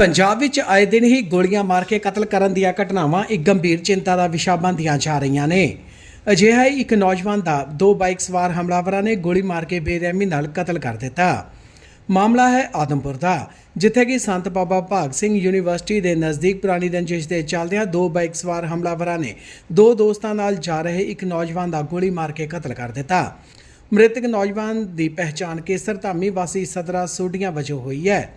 ਪੰਜਾਬ ਵਿੱਚ ਆਏ ਦਿਨ ਹੀ ਗੋਲੀਆਂ ਮਾਰ ਕੇ ਕਤਲ ਕਰਨ ਦੀਆਂ ਘਟਨਾਵਾਂ ਇੱਕ ਗੰਭੀਰ ਚਿੰਤਾ ਦਾ ਵਿਸ਼ਾ ਬਣਦੀਆਂ ਜਾ ਰਹੀਆਂ ਨੇ। ਅਜਿਹਾ ਹੀ ਇੱਕ ਨੌਜਵਾਨ ਦਾ ਦੋ ਬਾਈਕ ਸਵਾਰ ਹਮਲਾਵਰਾਂ ਨੇ ਗੋਲੀ ਮਾਰ ਕੇ ਬੇਰਹਿਮੀ ਨਾਲ ਕਤਲ ਕਰ ਦਿੱਤਾ। ਮਾਮਲਾ ਹੈ ਆਦਮਪੁਰ ਦਾ, ਜਿੱਥੇ ਕਿ ਸੰਤ ਬਾਬਾ ਭਾਗ ਸਿੰਘ ਯੂਨੀਵਰਸਿਟੀ ਦੇ ਨਜ਼ਦੀਕ ਪੁਰਾਣੀ ਰੰਜਿਸ਼ ਦੇ ਚੱਲਦਿਆਂ ਦੋ ਬਾਈਕ ਸਵਾਰ ਹਮਲਾਵਰਾਂ ਨੇ ਦੋ ਦੋਸਤਾਂ ਨਾਲ ਜਾ ਰਹੇ ਇੱਕ ਨੌਜਵਾਨ ਦਾ ਗੋਲੀ ਮਾਰ ਕੇ ਕਤਲ ਕਰ ਦਿੱਤਾ। ਮ੍ਰਿਤਕ ਨੌਜਵਾਨ ਦੀ ਪਹਿਚਾਣ ਕੇਸਰ ਧਾਮੀ ਵਾਸੀ ਸਦਰਾ ਸੋਢੀਆਂ ਵਜੋਂ ਹੋਈ ਹੈ।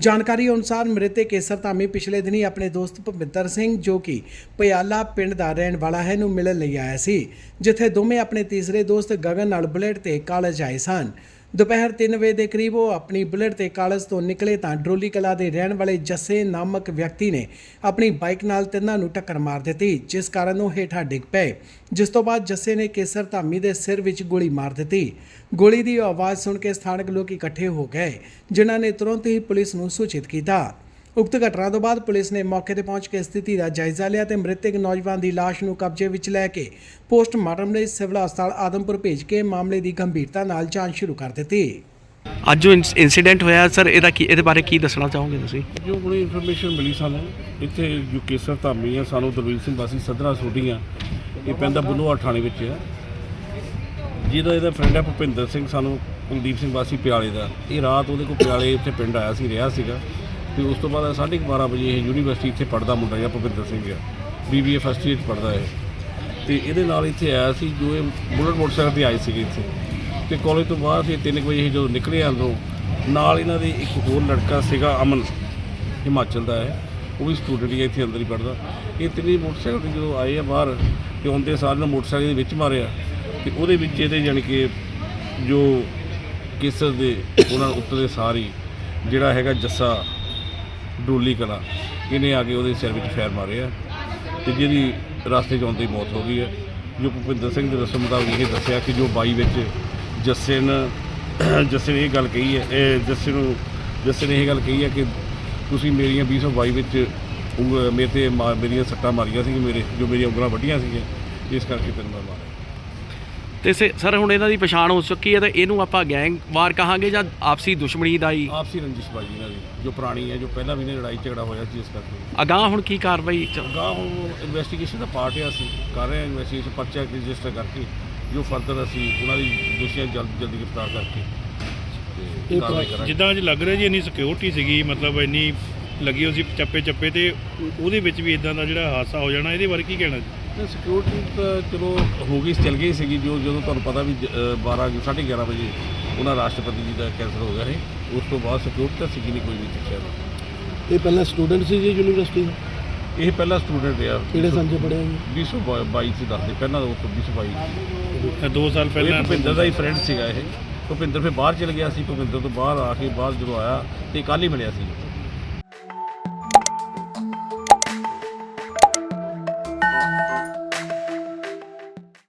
ਜਾਣਕਾਰੀ ਅਨੁਸਾਰ ਮ੍ਰਿਤਕ ਕੇਸਰ ਧਾਮੀ ਪਿਛਲੇ ਦਿਨੀ ਆਪਣੇ ਦੋਸਤ ਭੁਪਿੰਦਰ ਸਿੰਘ, ਜੋ ਕਿ ਪਿਆਲਾ ਪਿੰਡ ਦਾ ਰਹਿਣ ਵਾਲਾ ਹੈ, ਨੂੰ ਮਿਲਣ ਲਈ ਆਇਆ ਸੀ, ਜਿੱਥੇ ਦੋਵੇਂ ਆਪਣੇ ਤੀਸਰੇ ਦੋਸਤ ਗਗਨ ਨਾਲ ਬੁਲੇਟ ਤੇ ਕਾਲਜ ਆਏ ਸਨ। ਦੁਪਹਿਰ 3 ਵਜੇ ਦੇ ਕਰੀਬ ਉਹ ਆਪਣੀ ਬੁਲਟ ਤੇ ਕਾਲਜ ਤੋਂ ਨਿਕਲੇ ਤਾਂ ਡਰੋਲੀ ਕਲਾ ਦੇ ਰਹਿਣ ਵਾਲੇ ਜੱਸੇ ਨਾਮਕ ਵਿਅਕਤੀ ਨੇ ਆਪਣੀ ਬਾਈਕ ਨਾਲ ਤਿੰਨਾਂ ਨੂੰ ਟੱਕਰ ਮਾਰ ਦਿੱਤੀ, ਜਿਸ ਕਾਰਨ ਉਹ ਹੇਠਾਂ ਡਿੱਗ ਪਏ। ਜਿਸ ਤੋਂ ਬਾਅਦ ਜੱਸੇ ਨੇ ਕੇਸਰ ਧਾਮੀ ਦੇ ਸਿਰ ਵਿੱਚ ਗੋਲੀ ਮਾਰ ਦਿੱਤੀ। ਗੋਲੀ ਦੀ ਆਵਾਜ਼ ਸੁਣ ਕੇ ਸਥਾਨਕ ਲੋਕ ਇਕੱਠੇ ਹੋ ਗਏ, ਜਿਨ੍ਹਾਂ ਨੇ ਤੁਰੰਤ ਹੀ ਪੁਲਿਸ ਨੂੰ ਸੂਚਿਤ ਕੀਤਾ। ਉਕਤ ਘਟਨਾ ਤੋਂ ਬਾਅਦ ਪੁਲਿਸ ਨੇ ਮੌਕੇ ਤੇ ਪਹੁੰਚ ਕੇ ਸਥਿਤੀ ਦਾ ਜਾਇਜ਼ਾ ਲਿਆ ਤੇ ਮ੍ਰਿਤਕ ਨੌਜਵਾਨ ਦੀ ਲਾਸ਼ ਨੂੰ ਕਬਜ਼ੇ ਵਿੱਚ ਲੈ ਕੇ ਪੋਸਟਮਾਰਟਮ ਲਈ ਸਿਵਲ ਹਸਪਤਾਲ ਆਦਮਪੁਰ ਭੇਜ ਕੇ ਮਾਮਲੇ ਦੀ ਗੰਭੀਰਤਾ ਨਾਲ ਜਾਂਚ ਸ਼ੁਰੂ ਕਰ ਦਿੱਤੀ। ਅੱਜ ਜੋ ਇਨਸੀਡੈਂਟ ਹੋਇਆ ਸਰ ਇਹਦਾ ਕੀ ਇਹਦੇ ਬਾਰੇ ਕੀ ਦੱਸਣਾ ਚਾਹੋਗੇ ਤੁਸੀਂ? ਜੋ ਹੁਣੇ ਇਨਫੋਰਮੇਸ਼ਨ ਮਿਲੀ ਸਾਨੂੰ ਇੱਥੇ ਜੋ ਕੇਸਰ ਧਾਮੀ ਆ ਸਾਨੂੰ ਦਰਵੀਰ ਸਿੰਘ ਵਾਸੀ ਸਦਰਾ ਸੋਢੀਆਂ ਇਹ ਪੈਂਦਾ ਬੁੱਲੋਆ ਥਾਣੇ ਵਿੱਚ ਆ। ਜਿਹਦਾ ਇਹਦਾ ਫਰੈਂਡ ਹੈ ਭੁਪਿੰਦਰ ਸਿੰਘ ਸਾਨੂੰ ਕੁਲਦੀਪ ਸਿੰਘ ਵਾਸੀ ਪਿਆਲੇ ਦਾ। ਇਹ ਰਾਤ ਉਹਦੇ ਕੋਲ ਪਿਆਲੇ ਇੱਥੇ ਪਿੰਡ ਆਇਆ ਸੀ ਰਿਹਾ ਸੀਗਾ। ਤੇ ਉਸ ਤੋਂ ਬਾਅਦ 12:30 ਵਜੇ ਇਹ ਯੂਨੀਵਰਸਿਟੀ ਇੱਥੇ ਪੜਦਾ ਮੁੰਡਾ ਜਿਹਾ ਭੁਪਿੰਦਰ ਸਿੰਘ ਆ। ਬੀਬੀਏ ਫਸਟ ਈਅਰ ਪੜਦਾ ਹੈ ਤੇ ਇਹਦੇ ਨਾਲ ਇੱਥੇ ਆਇਆ ਸੀ ਜੋ ਇਹ ਬੁਲਟ ਮੋਟਰਸਾਈਕਲ ਤੇ ਆਏ ਸੀਗੇ ਇੱਥੇ। ਤੇ ਕਾਲਜ ਤੋਂ ਬਾਅਦ ਇਹ 3 ਵਜੇ ਇਹ ਜਦੋਂ ਨਿਕਲੇ ਅੰਦਰੋਂ, ਨਾਲ ਇਹਨਾਂ ਦੇ ਇੱਕ ਹੋਰ ਲੜਕਾ ਸੀਗਾ ਅਮਨ, ਹਿਮਾਚਲ ਦਾ ਹੈ। ਉਹ ਵੀ ਸਟੂਡੈਂਟ ਹੀ ਹੈ ਇੱਥੇ ਅੰਦਰ ਹੀ ਪੜਦਾ ਇਹ ਤਿੰਨੇ ਮੋਟਰਸਾਈਕਲ ਤੇ ਜਦੋਂ ਆਏ ਆ ਬਾਹਰ, ਤੇ ਆਉਂਦੇ ਸਾਰ ਨੂੰ ਮੋਟਰਸਾਈਕਲ ਦੇ ਵਿੱਚ ਮਾਰਿਆ। ਤੇ ਉਹਦੇ ਵਿੱਚ ਇਹਦੇ ਜਾਣੀ ਕਿ ਜੋ ਕੇਸਰ ਦੇ, ਉਹਨਾਂ ਨੂੰ ਉੱਤਰ ਦੇ ਸਾਰ ਜਿਹੜਾ ਹੈਗਾ ਜੱਸਾ ਡੋਲੀ ਕਲਾ। ਇਹਨੇ ਆ ਕੇ ਉਹਦੇ ਸਿਰ ਵਿੱਚ ਫੈਰ ਮਾਰਿਆ ਤੇ ਜਿਹਦੀ ਰਸਤੇ 'ਚ ਆਉਂਦੇ ਹੀ ਮੌਤ ਹੋ ਗਈ ਹੈ। ਜੋ ਭੁਪਿੰਦਰ ਸਿੰਘ ਦੇ ਦੱਸਣ ਮੁਤਾਬਕ ਇਹ ਦੱਸਿਆ ਕਿ ਜੋ ਬਾਈ ਵਿੱਚ ਜੱਸੇ ਨੇ ਜੱਸੇ ਨੇ ਇਹ ਗੱਲ ਕਹੀ ਹੈ, ਇਹ ਜੱਸੇ ਨੂੰ ਜੱਸੇ ਨੇ ਇਹ ਗੱਲ ਕਹੀ ਹੈ ਕਿ ਤੁਸੀਂ ਮੇਰੀਆਂ 222 ਵਿੱਚ ਉਂਗ- ਮੇਰੇ ਤੇ ਮਾ- ਮੇਰੀਆਂ ਸੱਟਾਂ ਮਾਰੀਆਂ ਸੀ ਮੇਰੇ ਜੋ ਮੇਰੀਆਂ ਉਂਗਲਾਂ ਵੱਡੀਆਂ ਸੀਗੀਆਂ, ਇਸ ਕਰਕੇ ਤੈਨੂੰ ਮੈਂ ਮਾਰਿਆ। ਤੇ ਸੇ- ਸਰ ਹੁਣ ਇਹਨਾਂ ਦੀ ਪਛਾਣ ਹੋ ਚੁੱਕੀ ਹੈ ਤਾਂ ਇਹਨੂੰ ਆਪਾਂ ਗੈਂਗ ਵਾਰ ਕਹਾਂਗੇ ਜਾਂ ਆਪਸੀ ਦੁਸ਼ਮਣੀ ਦਾ ਹੀ? ਆਪਸੀ ਰੰਜਿਸ਼ ਬਾਜੀ ਇਹਨਾਂ ਦੀ ਜੋ ਪੁਰਾਣੀ ਹੈ ਜੋ ਪਹਿਲਾਂ ਵੀ ਨੇ ਲੜਾਈ ਝਗੜਾ ਹੋਇਆ ਸੀ ਇਸ ਕਰਕੇ। ਅਗਾਂਹ ਹੁਣ ਕੀ ਕਾਰਵਾਈ ਅਗਾਂਹ ਹੁਣ ਇਨਵੈਸਟੀਗੇਸ਼ਨ ਦਾ ਪਾਰਟ ਹੈ ਅਸੀਂ ਕਰ ਰਹੇ ਹਾਂ ਇਨਵੈਸਟੀਗੇਸ਼ਨ ਪਰਚਾ ਰਜਿਸਟਰ ਕਰਕੇ ਜੋ ਫਰਦਰ ਅਸੀਂ ਉਹਨਾਂ ਦੀ ਦੋਸ਼ੀਆਂ ਜਲਦ ਜਲਦੀ ਗ੍ਰਿਫਤਾਰ ਕਰਕੇ ਤੇ ਕਾਰਵਾਈ ਕਰਾਂਗੇ। ਜਿੱਦਾਂ ਅੱਜ ਲੱਗ ਰਿਹਾ ਜੀ ਇੰਨੀ ਸਿਕਿਉਰਿਟੀ ਸੀਗੀ ਮਤਲਬ ਇੰਨੀ ਲੱਗੀ ਹੋਈ ਸੀ ਚੱਪੇ ਚੱਪੇ ਤੇ ਉਹ- ਉਹਦੇ ਵਿੱਚ ਵੀ ਇਦਾਂ ਦਾ ਜਿਹੜਾ ਹਾਦਸਾ ਹੋ ਜਾਣਾ ਇਹਦੇ ਬਾਰੇ ਕੀ ਕਹਿਣਾ ਜੀ? ਸਿਕਿਉਰਿਟੀ ਤਾਂ ਚਲੋ ਹੋ ਗਈ ਚੱਲ ਗਈ ਸੀਗੀ ਜੋ ਜਦੋਂ ਤੁਹਾਨੂੰ ਪਤਾ ਵੀ ਜ- ਅ, 12 11:30 ਵਜੇ ਉਹਨਾਂ ਰਾਸ਼ਟਰਪਤੀ ਜੀ ਦਾ ਕੈਂਸਰ ਹੋ ਗਿਆ ਸੀ ਉਸ ਤੋਂ ਬਾਅਦ ਸਿਕਿਉਰਿਟੀ ਤਾਂ ਸੀਗੀ ਨਹੀਂ ਕੋਈ ਵੀ ਸਿੱਖਿਆ ਦਾ ਇਹ ਪਹਿਲਾਂ ਸਟੂਡੈਂਟ ਸੀ ਜੀ ਯੂਨੀਵਰਸਿਟੀ ਦੇ? ਇਹ ਪਹਿਲਾ ਸਟੂਡੈਂਟ ਰਿਹਾ। ਕਿਹੜੇ ਚ ਪੜਿਆ ਜੀ? 222 ਚ ਦੱਸਦੇ ਪਹਿਲਾਂ ਉਹ 222 ਇਹ ਦੋ ਸਾਲ ਇਹ ਪਹਿਲਾਂ ਭੁਪਿੰਦਰ ਦਾ ਹੀ ਫਰੈਂਡ ਸੀਗਾ ਇਹ। ਭੁਪਿੰਦਰ ਫਿਰ ਬਾਹਰ ਚਲ ਗਿਆ ਸੀ ਭੁਪਿੰਦਰ ਤੋਂ ਬਾਹਰ ਆ ਕੇ ਬਾਹਰ ਜਦੋਂ ਆਇਆ ਤੇ ਕੱਲ੍ਹ ਹੀ ਮਿਲਿਆ ਸੀ।